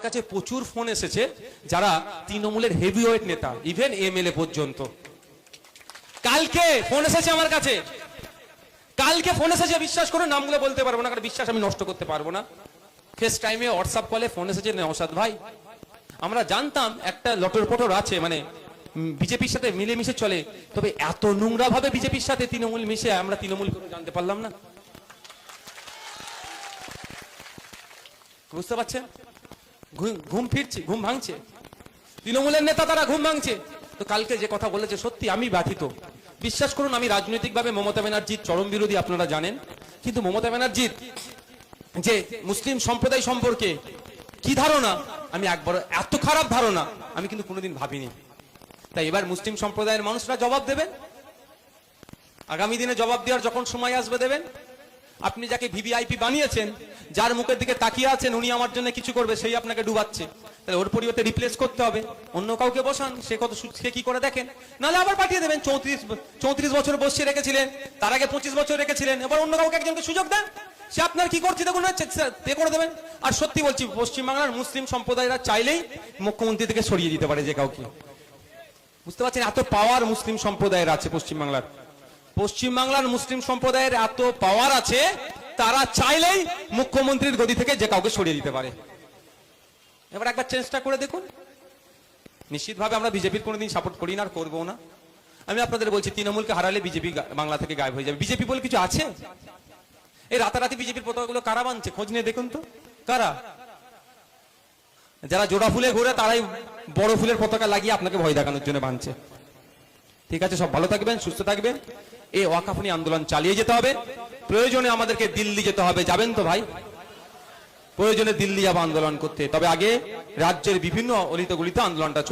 আমার কাছে প্রচুর ফোন এসেছে যারা তৃণমূলের হেভিওয়েট নেতা ইভেন এমএলএ পর্যন্ত। কালকে ফোন এসেছে আমার কাছে। কালকে ফোন এসেছে, বিশ্বাস করুন, নামগুলো বলতে পারব না, কারণ বিশ্বাস আমি নষ্ট করতে পারব না। ফেস টাইমে হোয়াটসঅ্যাপ কলে ফোন এসেছে নওশাদ ভাই। আমরা জানতাম একটা লটর পটর আছে মানে বিজেপির সাথে মিলেমিশে চলে, তবে এত নোংরা ভাবে বিজেপির সাথে তৃণমূল মিশে আমরা তৃণমূল করে জানতে পারলাম না। বুঝতে পারছেন? ঘুম- ফিরছে, ঘুম ভাঙছে। তৃণমূলের নেতা তারা ঘুম ভাঙছে। তো কালকে যে কথা বলেছে, সত্যি আমি ব্যথিত। বিশ্বাস করুন, আমি রাজনৈতিকভাবে মমতা ব্যানার্জির চরম বিরোধী আপনারা জানেন। কিন্তু মমতা ব্যানার্জির যে মুসলিম সম্প্রদায় সম্পর্কে কি ধারণা, আমি একবার, এত খারাপ ধারণা আমি কিন্তু কোনোদিন ভাবিনি। তাই এবার মুসলিম সম্প্রদায়ের মানুষরা জবাব দেবেন। আগামী দিনে জবাব দেওয়ার যখন সময় আসবে দেবেন। আপনি যাকে ভিভিআইপি বানিয়েছেন, যার মুখের দিকে তাকিয়ে আছেন, উনি আমার জন্য কিছু করবে, সেই আপনাকে ডুবাচ্ছে। তাহলে ওর পরিবর্তে রিপ্লেস করতে হবে। অন্য কাউকে বসান, সে কত সু- কি করে দেখেন? নাহলে আবার পাঠিয়ে দেবেন। চৌত্রিশ চৌত্রিশ বছর বসিয়ে রেখেছিলেন, তার আগে পঁচিশ বছর রেখেছিলেন, এবার অন্য কাউকে একজনকে সুযোগ দেন। সে আপনার কি করছে দেখুন পে করে দেবেন। আর সত্যি বলছি, পশ্চিমবাংলার মুসলিম সম্প্রদায়রা চাইলেই মুখ্যমন্ত্রী থেকে সরিয়ে দিতে পারে যে কাউকে। বুঝতে পারছেন? এত পাওয়ার মুসলিম সম্প্রদায়ের আছে পশ্চিমবাংলার। পশ্চিমবাংলার মুসলিম সম্প্রদায়ের এত পাওয়ার আছে, তারা চাইলেই মুখ্যমন্ত্রীর গদি থেকে যে কাউকে সরিয়ে দিতে পারে। এবার একবার চেষ্টা করে দেখুন। নিশ্চিতভাবে আমরা বিজেপির কোনোদিন সাপোর্ট করি না আর না। আমি আপনাদের বলছি, তৃণমূলকে হারালে বিজেপি বাংলা থেকে গায়েব হয়ে যাবে। বিজেপি বলে কিছু আছে? এই রাতারাতি বিজেপির পতাকাগুলো কারা বানছে খোঁজ নিয়ে দেখুন তো। কারা? যারা জোড়া ফুলে ঘুরে, তারাই বড় ফুলের পতাকা লাগিয়ে আপনাকে ভয় দেখানোর জন্য বানছে। ঠিক আছে, সব ভালো থাকবেন, সুস্থ থাকবেন। এই ওয়াকাফনি আন্দোলন চালিয়ে যেতে হবে। প্রয়োজনে আমাদেরকে দিল্লি যেতে হবে, যাবেন তো ভাই? প্রয়োজনে দিল্লি যাব আন্দোলন করতে। তবে আগে রাজ্যের বিভিন্ন অলিত গলিতে আন্দোলনটা।